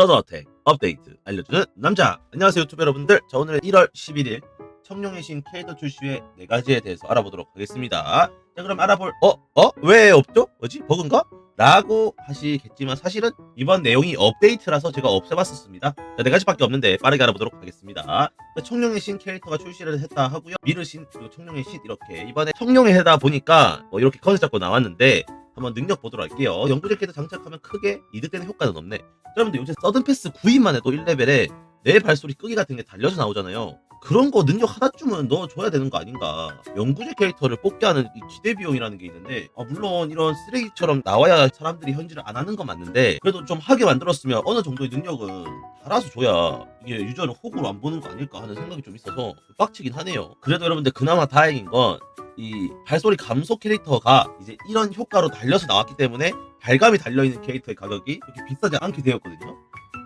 서더어택 업데이트 알려주는 남자 안녕하세요 유튜브 여러분들 자 오늘 1월 11일 청룡의 신 캐릭터 출시의 네 가지에 대해서 알아보도록 하겠습니다 자 그럼 알아볼 어? 어? 왜 없죠? 뭐지? 버그인가? 라고 하시겠지만 사실은 이번 내용이 업데이트라서 제가 없애봤었습니다 자, 네 가지밖에 없는데 빠르게 알아보도록 하겠습니다 자, 청룡의 신 캐릭터가 출시를 했다 하고요 미르신 그리고 청룡의 신 이렇게 이번에 청룡의 해다 보니까 뭐 이렇게 컨셉 잡고 나왔는데 한번 능력 보도록 할게요 캐릭터 장착하면 크게 이득되는 효과는 없네 여러분들 요새 서든 패스 9인만 해도 1레벨에 내 발소리 끄기 같은 게 달려서 나오잖아요. 그런 거 능력 하나쯤은 넣어줘야 되는 거 아닌가. 연구제 캐릭터를 뽑게 하는 이 기대 비용이라는 게 있는데, 아, 물론 이런 쓰레기처럼 나와야 사람들이 현질을 안 하는 건 맞는데, 그래도 좀 하게 만들었으면 어느 정도의 능력은 달아서 줘야 이게 유저는 호구로 안 보는 거 아닐까 하는 생각이 좀 있어서 빡치긴 하네요. 그래도 여러분들 그나마 다행인 건, 이 발소리 감소 캐릭터가 이제 이런 효과로 달려서 나왔기 때문에 발감이 달려있는 캐릭터의 가격이 그렇게 비싸지 않게 되었거든요.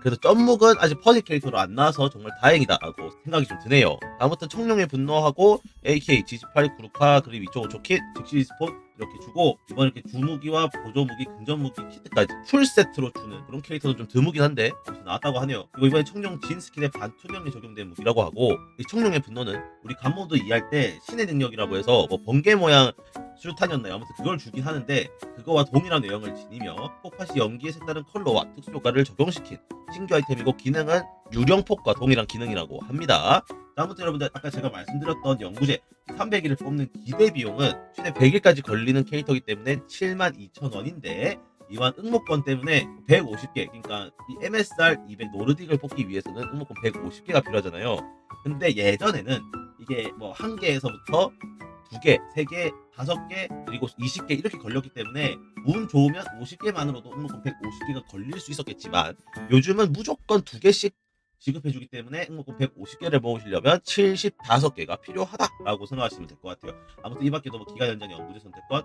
그래서 점묵은 아직 퍼즐 캐릭터로 안 나와서 정말 다행이다라고 생각이 좀 드네요. 아무튼 청룡의 분노하고 AK G18 구루카 그리고 이쪽 조킷 즉시 스폰 이렇게 주고 이번 이렇게 주무기와 보조무기 근접무기 키트까지 풀 세트로 주는 그런 캐릭터도 좀 드무긴 한데 나왔다고 하네요. 그리고 이번에 청룡 진 스킨에 반투명이 적용된 무기라고 하고 이 청룡의 분노는 우리 간모드 이해할 때 신의 능력이라고 해서 뭐 번개 모양 수류탄이었나요? 아무튼 그걸 주긴 하는데 그거와 동일한 외형을 지니며 폭파시 연기에 색다른 컬러와 특수 효과를 적용시킨 신규 아이템이고 기능은 유령폭과 동일한 기능이라고 합니다. 자, 아무튼 여러분들 아까 제가 말씀드렸던 연구제 300일을 뽑는 기대 비용은 최대 100일까지 걸리는 캐릭터이기 때문에 72,000원인데 이번 응모권 때문에 150개 그러니까 이 MSR 200 노르딕을 뽑기 위해서는 응모권 150개가 필요하잖아요. 근데 예전에는 이게 뭐 한 개에서부터 두 개, 세 개, 다섯 개, 그리고 20개 이렇게 걸렸기 때문에 운 좋으면 50개만으로도 응모권 150개가 걸릴 수 있었겠지만 요즘은 무조건 두 개씩 지급해주기 때문에 응모권 150개를 모으시려면 75개가 필요하다라고 생각하시면 될 것 같아요. 아무튼 이 밖에도 뭐 기간 연장 연구제 선택권,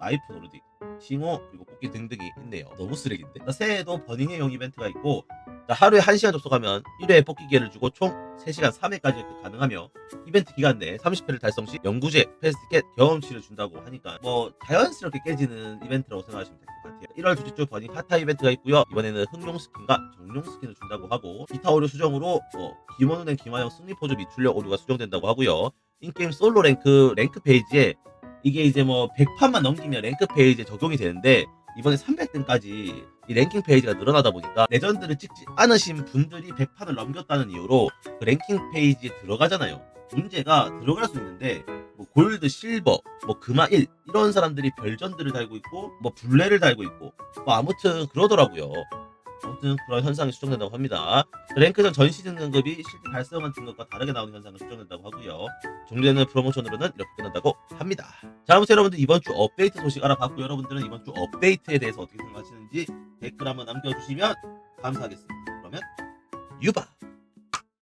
나이프 노르딕, 싱호 그리고 뽑기 등등이 있네요. 너무 쓰레기인데. 자, 새해에도 버닝해용 이벤트가 있고 자, 하루에 1시간 접속 하면 1회 뽑기 기회를 주고 총 3시간 3회까지 이렇게 가능하며 이벤트 기간 내에 30회를 달성 시 연구제, 패스티켓, 경험치를 준다고 하니까 뭐 자연스럽게 깨지는 이벤트라고 생각하시면 될 것 같아요. 1월 둘째 주 버닝 하타 이벤트가 있고요. 이번에는 흑룡 스킨과 정룡 스킨을 준다고 하고 기타 오류 수정으로 뭐 김원우된 김하영 승리 포즈 미출력 오류가 수정된다고 하고요. 인게임 솔로 랭크 랭크 페이지에 이게 이제 뭐 100판만 넘기면 랭크 페이지에 적용이 되는데 이번에 300등까지 이 랭킹 페이지가 늘어나다 보니까 레전드를 찍지 않으신 분들이 100판을 넘겼다는 이유로 그 랭킹 페이지에 들어가잖아요. 문제가 들어갈 수 있는데 뭐 골드, 실버, 뭐 금화 1 이런 사람들이 별전들을 달고 있고 뭐 블레를 달고 있고 뭐 아무튼 그러더라고요. 아무튼 그런 현상이 수정된다고 합니다. 랭크전 전 시즌 등급이 실제 달성한 등급과 다르게 나오는 현상은 수정된다고 하고요. 종료되는 프로모션으로는 이렇게 끝난다고 합니다. 자, 아무튼 여러분들 이번 주 업데이트 소식 알아봤고 여러분들은 이번 주 업데이트에 대해서 어떻게 생각하시는지 댓글 한번 남겨주시면 감사하겠습니다. 그러면 유바!